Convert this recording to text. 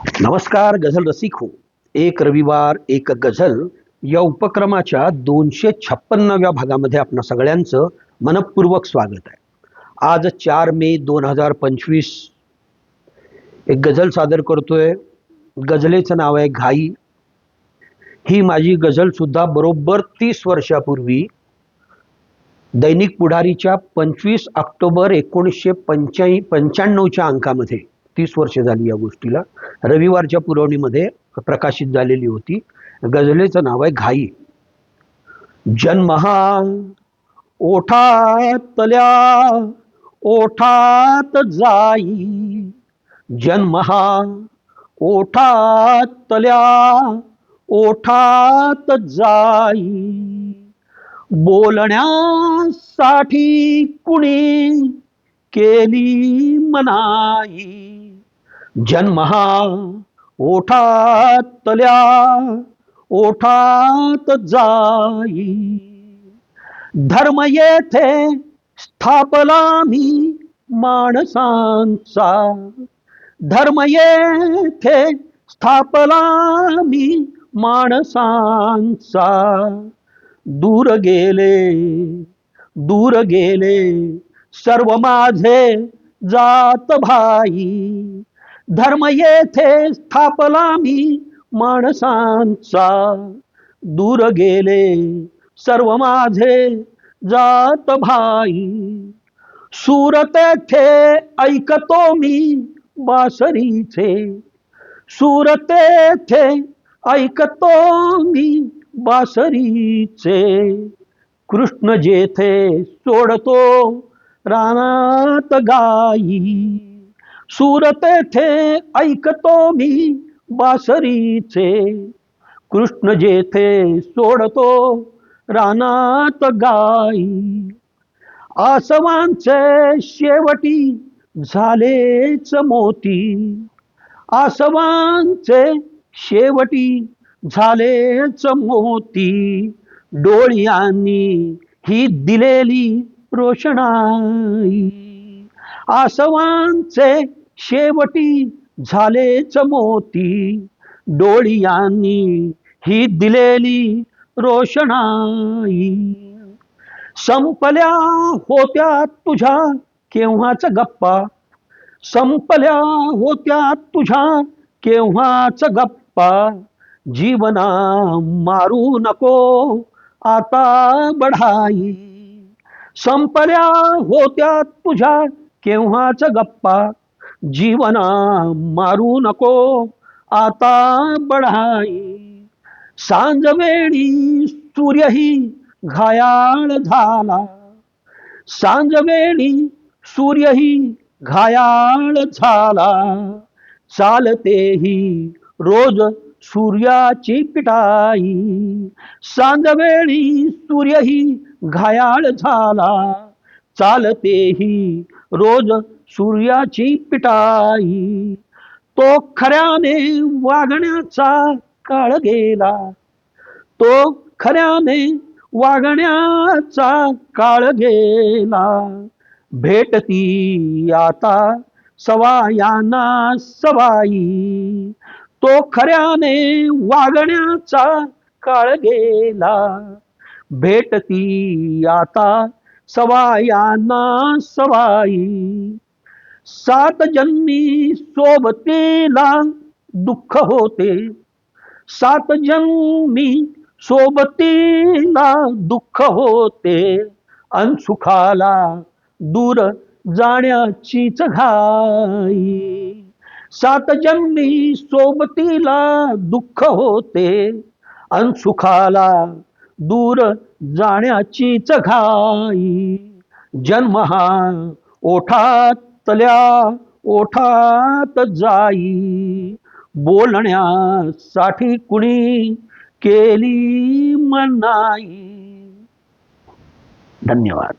नमस्कार गझल रसिक हो एक रविवार एक गझल. या उपक्रमाच्या दोनशे छप्पन्नाव्या भागामध्ये आपणा सगळ्यांचं मनपूर्वक स्वागत आहे. आज चार मे दोन हजार पंचवीस. एक गझल सादर करतोय. गझलेचं नाव आहे घाई. ही माझी गझलसुद्धा बरोबर तीस वर्षापूर्वी दैनिक पुढारीच्या पंचवीस ऑक्टोबर एकोणीसशे पंच्या पंच्याण्णवच्या अंकामध्ये तीस वर्ष झाली या गोष्टीला. रविवारच्या पुरवणीमध्ये प्रकाशित झालेली होती. गझलेचं नाव आहे घाई. जन्म हा ओठातल्या ओठात जाई. जन्म हा ओठातल्या ओठात जाई. बोलण्यासाठी कुणी केली मनाई? जन्महा ओठातल्या ओठात जाई. धर्म येथे स्थापला मी माणसांचा. धर्म येथे स्थापला मी माणसांचा. दूर गेले दूर गेले सर्व माझे जात भाई. धर्म येथे स्थापला मी माणसांचा. दूर गेले सर्व माझे जात भाई. सूर तेथे ऐकतो मी बासरीचे. सूर तेथे ऐकतो मी बासरीचे. कृष्ण जेथे सोडतो रानात गाई. सूर तेथे ऐकतो मी बासरीचे. कृष्ण जेथे सोडतो रानात गाई. आसवांचे शेवटी झालेच मोती. आसवांचे शेवटी झालेच मोती. डोळ्यांनी ही दिलेली रोषणाई. आसवांचे शेवटी झाले चमोती. डोळ्यांनी ही दिलेली रोषणाई. संपल्या होत्या तुझ्या केव्हाच गप्पा? संपल्या होत्या तुझ्या केव्हाच गप्पा? जीवना मारू नको आता बढाई. संपल्या होत्या तुझ्या केव्हाच गप्पा? जीवना मारू नको आता बढाई. सांजवेळी सूर्यही घायाळ झाला. सांजवेळी सूर्यही घायाळ झाला. चालतेही रोज सूर्याची पिटाई. सांजवेळी सूर्यही घायाळ झाला. चालतेही रोज सूर्याची पिटाई. तो खऱ्याने वागण्याचा काळ गेला. तो खऱ्याने वागण्याचा काळ गेला. भेटती आता सवायांना सवाई. तो खऱ्याने वागण्याचा काळ गेला. भेटती आता सवायांना सवाई. सात जन्मी सोबतीला दुःख होते. सात जन्मी सोबतीला दुःख होते. अन सुखाला दूर जाण्याचीच घाई. सात जन्मी सोबतीला दुःख होते. अन सुखाला दूर जाण्याचीच घाई. जन्म हा ओठात ओठातल्या ओठात जाई. बोलण्यासाठी कुणी केली मनाई. धन्यवाद.